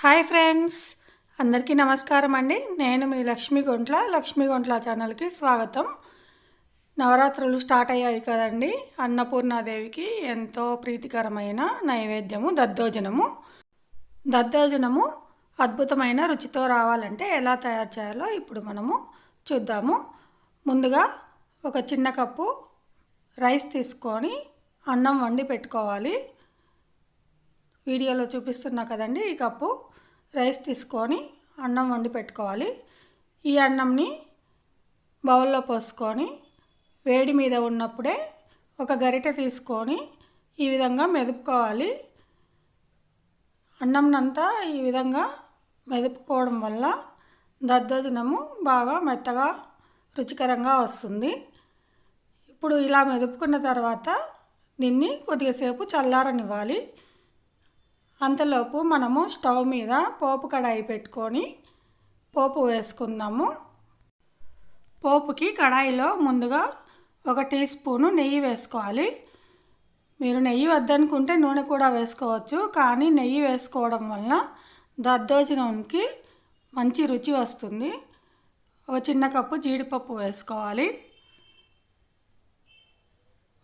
Hi friends అందరికీ నమస్కారం అండి. నేను మీ లక్ష్మీ గుంట్ల లక్ష్మీ గుంట్ల ఛానల్కి స్వాగతం. నవరాత్రులు స్టార్ట్ అయ్యాయి కదండి. అన్నపూర్ణాదేవికి ఎంతో ప్రీతికరమైన నైవేద్యము దద్దోజనము. దద్దోజనము అద్భుతమైన రుచితో రావాలంటే ఎలా తయారు చేయాలో ఇప్పుడు మనము చూద్దాము. ముందుగా ఒక చిన్న కప్పు రైస్ తీసుకొని అన్నం వండి పెట్టుకోవాలి. వీడియోలో చూపిస్తున్నా కదండి. ఈ కప్పు రైస్ తీసుకొని అన్నం వండి పెట్టుకోవాలి. ఈ అన్నంని బౌల్లో పోసుకొని వేడి మీద ఉన్నప్పుడే ఒక గరిటె తీసుకొని ఈ విధంగా మెదుపుకోవాలి. అన్నంనంతా ఈ విధంగా మెదుపుకోవడం వల్ల దద్దోజనము బాగా మెత్తగా రుచికరంగా వస్తుంది. ఇప్పుడు ఇలా మెదుపుకున్న తర్వాత దీన్ని కొద్దిసేపు చల్లారనివ్వాలి. అంతలోపు మనము స్టవ్ మీద పోపు కడాయి పెట్టుకొని పోపు వేసుకుందాము. పోపుకి కడాయిలో ముందుగా ఒక టీ స్పూను నెయ్యి వేసుకోవాలి. మీరు నెయ్యి వద్దనుకుంటే నూనె కూడా వేసుకోవచ్చు కానీ నెయ్యి వేసుకోవడం వలన దద్దోజనంకి మంచి రుచి వస్తుంది. ఒక చిన్న కప్పు జీడిపప్పు వేసుకోవాలి.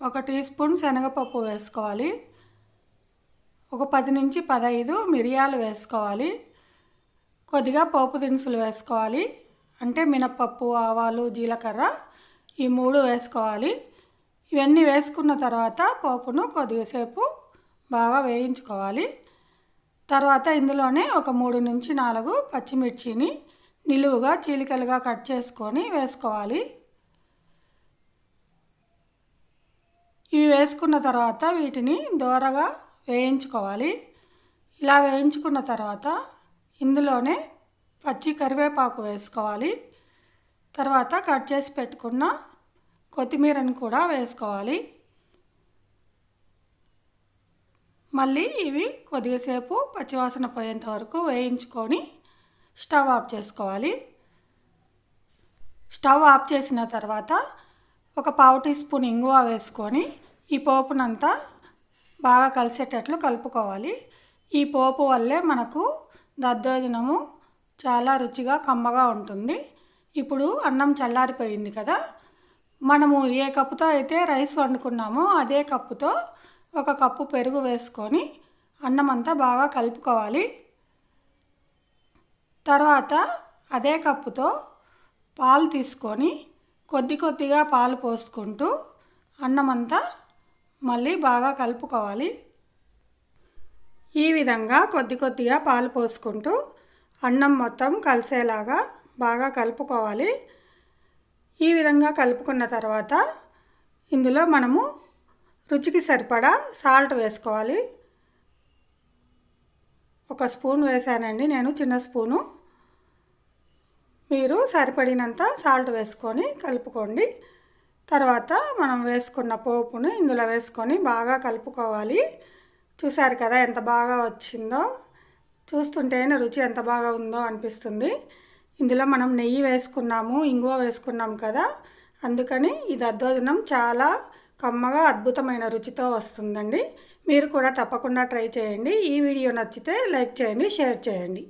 ఒక టీ స్పూన్ శనగపప్పు వేసుకోవాలి. ఒక పది నుంచి పదహైదు మిరియాలు వేసుకోవాలి. కొద్దిగా పోపు దినుసులు వేసుకోవాలి. అంటే మినప్పప్పు ఆవాలు జీలకర్ర ఈ మూడు వేసుకోవాలి. ఇవన్నీ వేసుకున్న తర్వాత పోపును కొద్దిసేపు బాగా వేయించుకోవాలి. తర్వాత ఇందులోనే ఒక మూడు నుంచి నాలుగు పచ్చిమిర్చిని నిలువుగా చీలికలుగా కట్ చేసుకొని వేసుకోవాలి. ఇవి వేసుకున్న తర్వాత వీటిని దోరగా వేయించుకోవాలి. ఇలా వేయించుకున్న తర్వాత ఇందులోనే పచ్చి కరివేపాకు వేసుకోవాలి. తర్వాత కట్ చేసి పెట్టుకున్న కొత్తిమీరను కూడా వేసుకోవాలి. మళ్ళీ ఇవి కొద్దిసేపు పచ్చివాసన పోయేంత వరకు వేయించుకొని స్టవ్ ఆఫ్ చేసుకోవాలి. స్టవ్ ఆఫ్ చేసిన తర్వాత ఒక పావు టీ స్పూన్ ఇంగువ వేసుకొని ఈ పోపునంతా బాగా కలిసేటట్లు కలుపుకోవాలి. ఈ పోపు వల్లే మనకు దద్దోజనము చాలా రుచిగా కమ్మగా ఉంటుంది. ఇప్పుడు అన్నం చల్లారిపోయింది కదా. మనము ఏ కప్పుతో అయితే రైస్ వండుకున్నామో అదే కప్పుతో ఒక కప్పు పెరుగు వేసుకొని అన్నం అంతా బాగా కలుపుకోవాలి. తర్వాత అదే కప్పుతో పాలు తీసుకొని కొద్ది కొద్దిగా పాలు పోసుకుంటూ అన్నం అంతా మళ్ళీ బాగా కలుపుకోవాలి. ఈ విధంగా కొద్ది కొద్దిగా పాలు పోసుకుంటూ అన్నం మొత్తం కలిసేలాగా బాగా కలుపుకోవాలి. ఈ విధంగా కలుపుకున్న తర్వాత ఇందులో మనము రుచికి సరిపడా సాల్ట్ వేసుకోవాలి. ఒక స్పూన్ వేసానండి నేను చిన్న స్పూను. మీరు సరిపడినంత సాల్ట్ వేసుకొని కలుపుకోండి. తర్వాత మనం వేసుకున్న పోపును ఇందులో వేసుకొని బాగా కలుపుకోవాలి. చూసారు కదా ఎంత బాగా వచ్చిందో? చూస్తుంటేనే రుచి ఎంత బాగా ఉందో అనిపిస్తుంది. ఇందులో మనం నెయ్యి వేసుకున్నాము ఇంగువ వేసుకున్నాం కదా? అందుకని ఈ దద్దోజనం చాలా కమ్మగా అద్భుతమైన రుచితో వస్తుందండి. మీరు కూడా తప్పకుండా ట్రై చేయండి. ఈ వీడియో నచ్చితే లైక్ చేయండి షేర్ చేయండి.